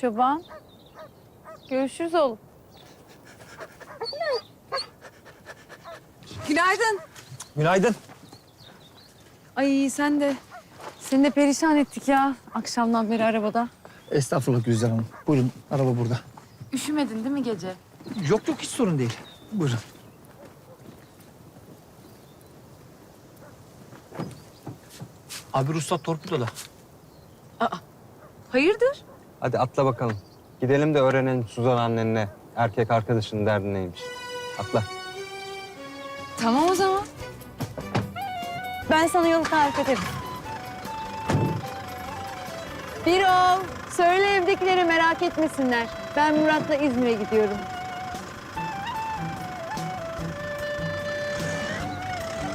Çoban. Görüşürüz oğlum. Günaydın. Günaydın. Ay sen de. Seni de perişan ettik ya akşamdan beri arabada. Estağfurullah Gülizar Hanım. Buyurun araba burada. Üşümedin değil mi gece? Yok yok hiç sorun değil. Buyurun. Abi ruhsat torpidoda. Hayırdır? Hadi atla bakalım. Gidelim de öğrenelim Suzan annenle erkek arkadaşının derdi neymiş. Atla. Tamam o zaman. Ben sana yolu tarif ederim. Birol, söyle evdekileri merak etmesinler. Ben Murat'la İzmir'e gidiyorum.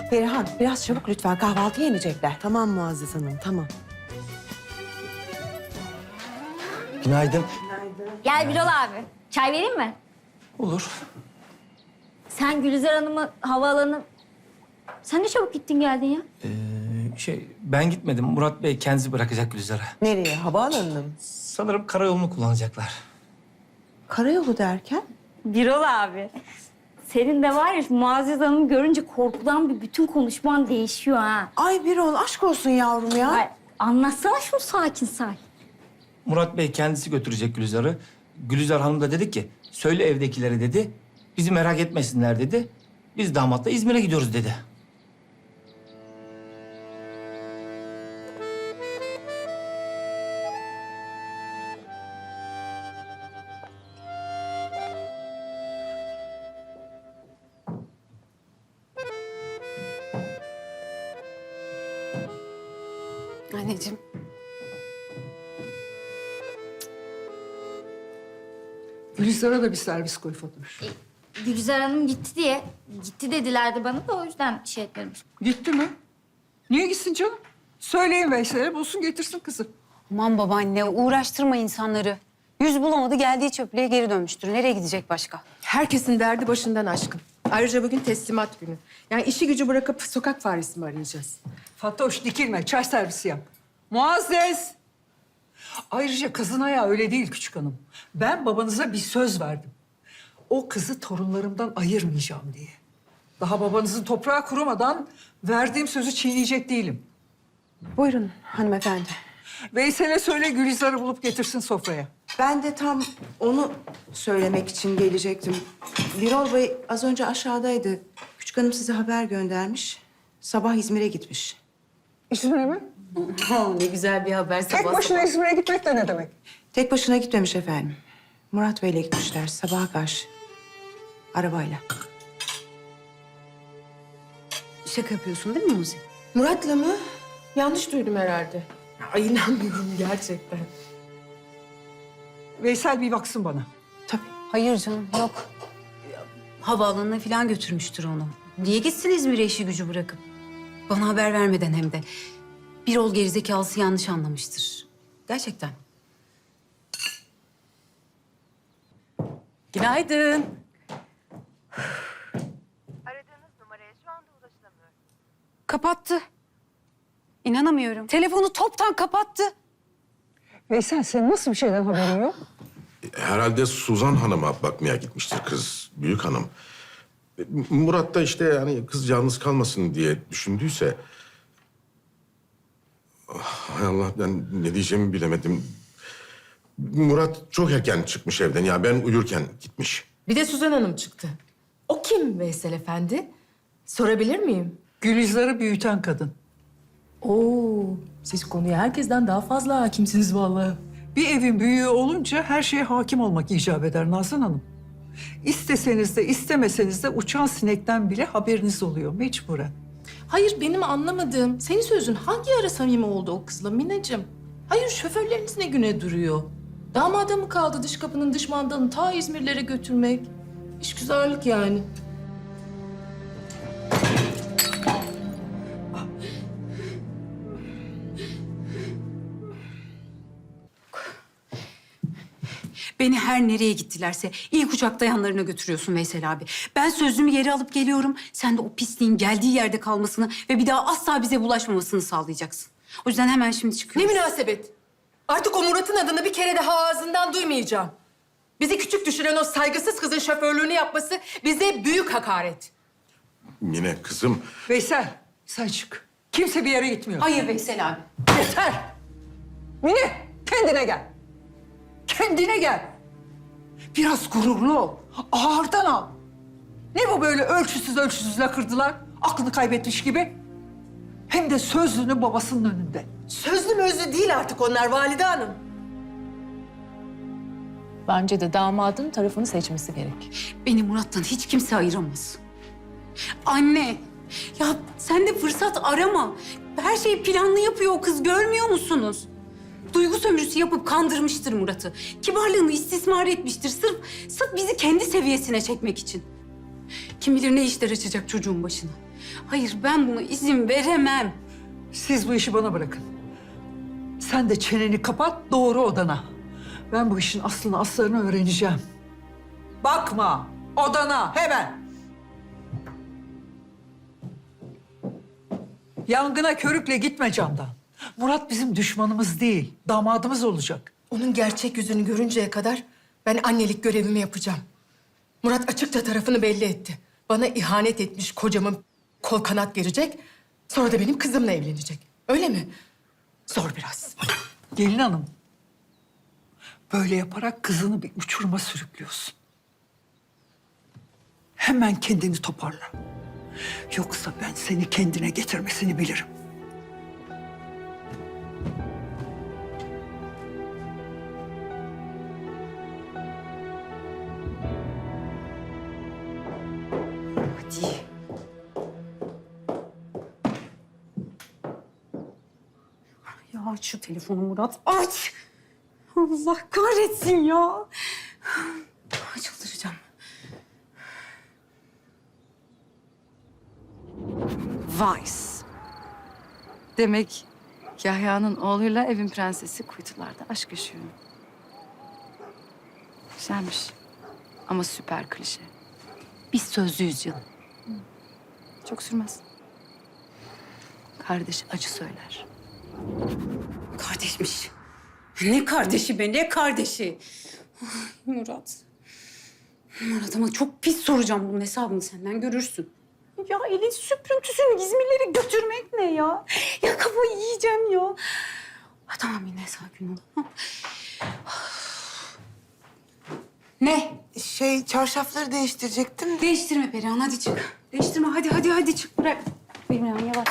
Perihan biraz çabuk lütfen kahvaltı yenecekler. Tamam Muazzez Hanım, tamam. Günaydın. Gel Birol abi. Çay vereyim mi? Olur. Sen Gülizar Hanım'ı havaalanı... Sen ne çabuk gittin geldin ya? Ee, şey ben gitmedim. Murat Bey kendisi bırakacak Gülizar'a. Nereye? Havaalanına mı? Sanırım karayolunu kullanacaklar. Karayolu derken? Birol abi. Senin de var ya Muazzez Hanım'ı görünce korkudan bir bütün konuşman değişiyor ha. Ay Birol aşk olsun yavrum ya. Ay, anlatsana şunu sakin sakin. Murat Bey kendisi götürecek Gülizar'ı. Gülizar Hanım da dedi ki söyle evdekilere dedi. Bizi merak etmesinler dedi. Biz damatla İzmir'e gidiyoruz dedi. Anneciğim. Gülizar'a da bir servis koy Fatoş. Gülizar Hanım gitti diye. Gitti dedilerdi bana da o yüzden şey etmedim. Gitti mi? Niye gitsin canım? Söyleyin Veysel'e bulsun getirsin kızı. Aman babaanne uğraştırma insanları. Yüz bulamadı geldiği çöplüğe geri dönmüştür. Nereye gidecek başka? Herkesin derdi başından aşkın. Ayrıca bugün teslimat günü. Yani işi gücü bırakıp sokak faresi mi arayacağız? Fatoş dikilme çay servisi yap. Muazzez! Ayrıca kızın ayağı öyle değil küçük hanım. Ben babanıza bir söz verdim. O kızı torunlarımdan ayırmayacağım diye. Daha babanızın toprağı kurumadan verdiğim sözü çiğneyecek değilim. Buyurun hanımefendi. Veysel'e söyle Gülizar'ı bulup getirsin sofraya. Ben de tam onu söylemek için gelecektim. Birol Bey az önce aşağıdaydı. Küçük hanım size haber göndermiş. Sabah İzmir'e gitmiş. İzmir'e mi? ne güzel bir haber Tek başına İzmir'e gitmek de ne demek? Tek başına gitmemiş efendim. Murat Bey'le gitmişler sabaha karşı. Arabayla. Şaka yapıyorsun değil mi Muzi? Murat'la mı? Yanlış duydum herhalde. Ay inanmıyorum gerçekten. Veysel bir baksın bana. Tabii. Hayır canım yok. Havaalanına falan götürmüştür onu. Niye gitsin İzmir'e işi gücü bırakıp? Bana haber vermeden hem de. Bir ol gerizekalısı yanlış anlamıştır. Gerçekten. Günaydın. Kapattı. İnanamıyorum. Telefonu toptan kapattı. Veysel senin nasıl bir şeyden haberin yok? Herhalde Suzan Hanım'a bakmaya gitmiştir kız, büyük hanım. Murat da işte yani kız yalnız kalmasın diye düşündüyse... Ah, Hay Allah ben ne diyeceğimi bilemedim. Murat çok erken çıkmış evden ya ben uyurken gitmiş. Bir de Suzan Hanım çıktı. O kim Veysel Efendi? Sorabilir miyim? Gülizar'ı büyüten kadın. Oo, siz konuya herkesten daha fazla hakimsiniz vallahi. Bir evin büyüğü olunca her şeye hakim olmak icap eder Nazan Hanım. İsteseniz de istemeseniz de uçan sinekten bile haberiniz oluyor mecburen. Hayır benim anlamadığım senin sözün hangi ara samimi oldu o kızla Mineciğim? Hayır şoförleriniz ne güne duruyor? Damada mı kaldı dış kapının dış mandalını ta İzmirlere götürmek? İşgüzarlık yani. Beni her nereye gittilerse ilk uçakta yanlarına götürüyorsun Veysel abi. Ben sözümü geri alıp geliyorum. Sen de o pisliğin geldiği yerde kalmasını ve bir daha asla bize bulaşmamasını sağlayacaksın. O yüzden hemen şimdi Ne münasebet? Artık o Murat'ın adını bir kere daha ağzından duymayacağım. Bizi küçük düşüren o saygısız kızın şoförlüğünü yapması bize büyük hakaret. Mine kızım Veysel sen çık. Kimse bir yere gitmiyor. Hayır Veysel abi. Yeter! Mine kendine gel. Kendine gel. Biraz gururlu ol. Ağırdan al. Ne bu böyle ölçüsüz ölçüsüz lakırdılar? Aklını kaybetmiş gibi. Hem de sözlünün babasının önünde. Sözlü mözlü değil artık onlar Valide Hanım. Bence de damadın tarafını seçmesi gerek. Beni Murat'tan hiç kimse ayıramaz. Anne, ya sen de fırsat arama. Her şeyi planlı yapıyor o kız, görmüyor musunuz? Duygu sömürüsü yapıp kandırmıştır Murat'ı. Kibarlığını istismar etmiştir sırf, sırf bizi kendi seviyesine çekmek için. Kim bilir ne işler açacak çocuğun başına. Hayır, ben buna izin veremem. Siz bu işi bana bırakın. Sen de çeneni kapat doğru odana. Ben bu işin aslını aslarını öğreneceğim. Bakma odana hemen. Yangına körükle gitme camdan. Murat bizim düşmanımız değil, damadımız olacak. Onun gerçek yüzünü görünceye kadar ben annelik görevimi yapacağım. Murat açıkça tarafını belli etti. Bana ihanet etmiş kocamın kol kanat gelecek. Sonra da benim kızımla evlenecek. Öyle mi? Zor biraz. Gelin hanım, böyle yaparak kızını bir uçuruma sürüklüyorsun. Hemen kendini toparla. Yoksa ben seni kendine getirmesini bilirim. Hadi. Ya aç şu telefonu Murat, aç! Allah kahretsin ya! Çıldıracağım. Vice. Demek Yahya'nın oğluyla evin prensesi kuytularda aşk yaşıyor. Güzelmiş. Ama süper klişe. Biz sözlüyüz canım. Çok sürmez. Kardeş acı söyler. Kardeşmiş. Ne kardeşi be, ne kardeşi? Ay, Murat. Murat ama çok pis soracağım bunun hesabını senden görürsün. Ya elin süprüntüsünü İzmir'lere götürmek ne ya? Ya kafayı yiyeceğim ya. Ha, tamam yine sakin ol. Ha. Ne? Şey çarşafları değiştirecektim. Değiştirme Perihan hadi çık. Değiştirme hadi hadi hadi çık bırak. Perihan yavaş.